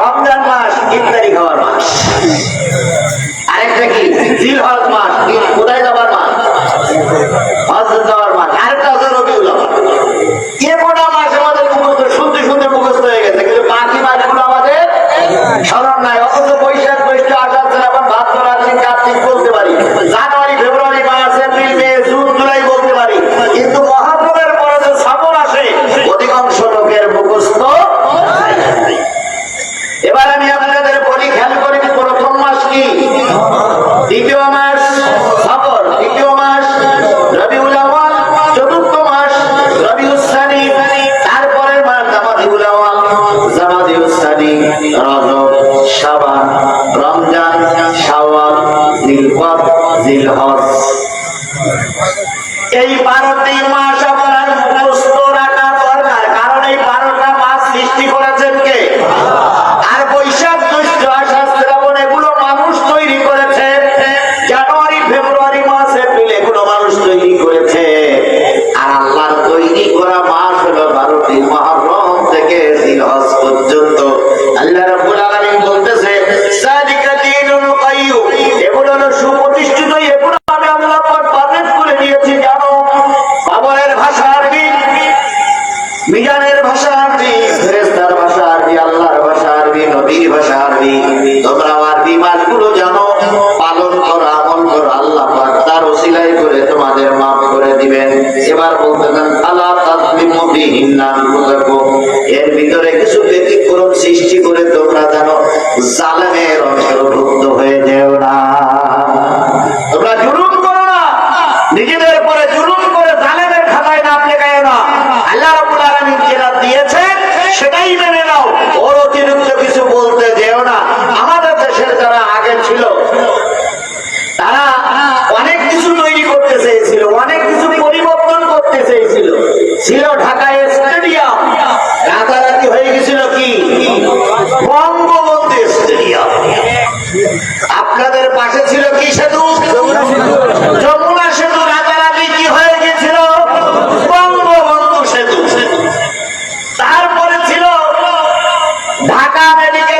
রমজান মাস ইফতারি খাওয়ার মাস। আরেকটা কি? জিল হজ মাস কোথায় যাবার মাস। হজ যাওয়ার মাস। আরেকটা হচ্ছে রবিউল। এ কটা মাস আমাদের মুখস্থ, শুনতে শুনতে মুখস্থ হয়ে গেছে, কিন্তু বাকি মাসগুলো আমাদের স্মরণ নাই। অথচ জিলকদ জিলহজ এই বারোটি মাস আপনার মুখস্থ রাখা দরকার, কারণ এই বারোটা মাস সৃষ্টি করেছেন কে? আর বৈশাখ জ্যৈষ্ঠ আষাঢ় শ্রাবণ এগুলো মানুষ তৈরি করেছে। জানুয়ারি, ফেব্রুয়ারি মাস, এপ্রিল এগুলো মানুষ তৈরি করেছে। আর আল্লাহর তৈরি করা মাস হলো বারোটি মহরম থেকে জিলহজ পর্যন্ত। মিজানের ভাষা আরবি ফেরেশতার ভাষা আরবি আল্লাহর ভাষা আরবি নবীর ভাষা আরবি তোমরা আরবি মাসগুলো জানো, পালন করো, আমল করো, আল্লাহ পাক তার ওসিলাই করে তোমাদের মাফ করে দিবেন। এবার বলতেছেন আলা তাসলিমু বিহিন্না এর ভিতরে কিছু ব্যতিক্রম সৃষ্টি করে তোমরা জানো, জালেমের অন্তর্ভুক্ত হয়ে যেও না তোমরা জুলুম করো না নিজেদের পরে জুলুম করে জালেমের খাতায় নাম লেখায় না আল্লাহ রাব্বুল আলামিন যেটা দিয়েছেন সেটাই মেনে নাও ওর অতিরিক্ত কিছু বলতে যেও না আমাদের দেশের যারা ছিল। তারা অনেক কিছু তৈরি করতে চেয়েছিল, অনেক কিছু পরিবর্তন করতে চেয়েছিল। ছিল ঢাকায় স্টেডিয়াম। রাতারাতি হয়ে গেছিল কি? বঙ্গবন্ধু স্টেডিয়াম। আপনাদের পাশে ছিল কি সেতু? যমুনা সেতু, রাতারাতি কি হয়ে গেছিল? বঙ্গবন্ধু সেতু। তারপরে ছিল ঢাকা মেডিকেল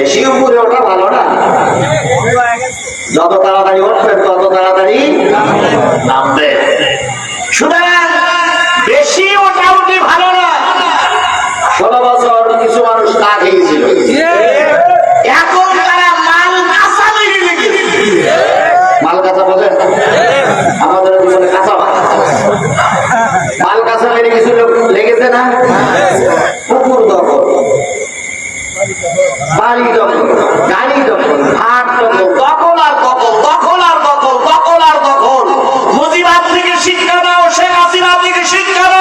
বেশি উপরে ওঠা ভালো না। যত তাড়াতাড়ি উঠবেন, তত তাড়াতাড়ি নামবে। সুতরাং বেশি ওঠা উঠি ভালো না ষোলো বছর কিছু বাড়ি দখল, গাড়ি দখল, হাট দখল দখল আর দখল দখল আর দখল দখল আর দখল। মুজিবাদ থেকে শিক্ষা দাও, শেখ হাসিনা থেকে শিক্ষা দাও।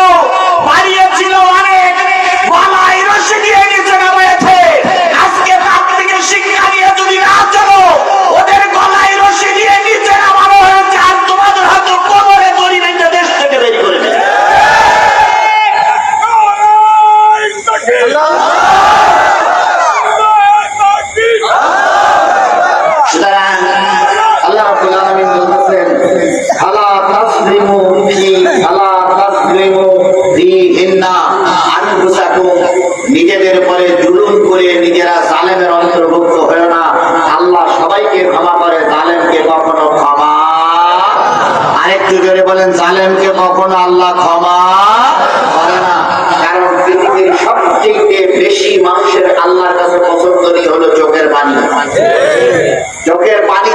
রাব্বুল আলামিন নিজেদের পরে জুলুম করে নিজেরা জালেমের অন্তর্ভুক্ত হয় না। আল্লাহ সবাইকে ক্ষমা করে, জালেমকে কখনো ক্ষমা আরেকটু জোরে বলেন, জালেমকে কখনো আল্লাহ ক্ষমা করে না। কারণ পৃথিবীর সবচেয়ে বেশি মানুষের আল্লাহর কাছে পছন্দনীয় হলো চোখের পানি। চোখের পানি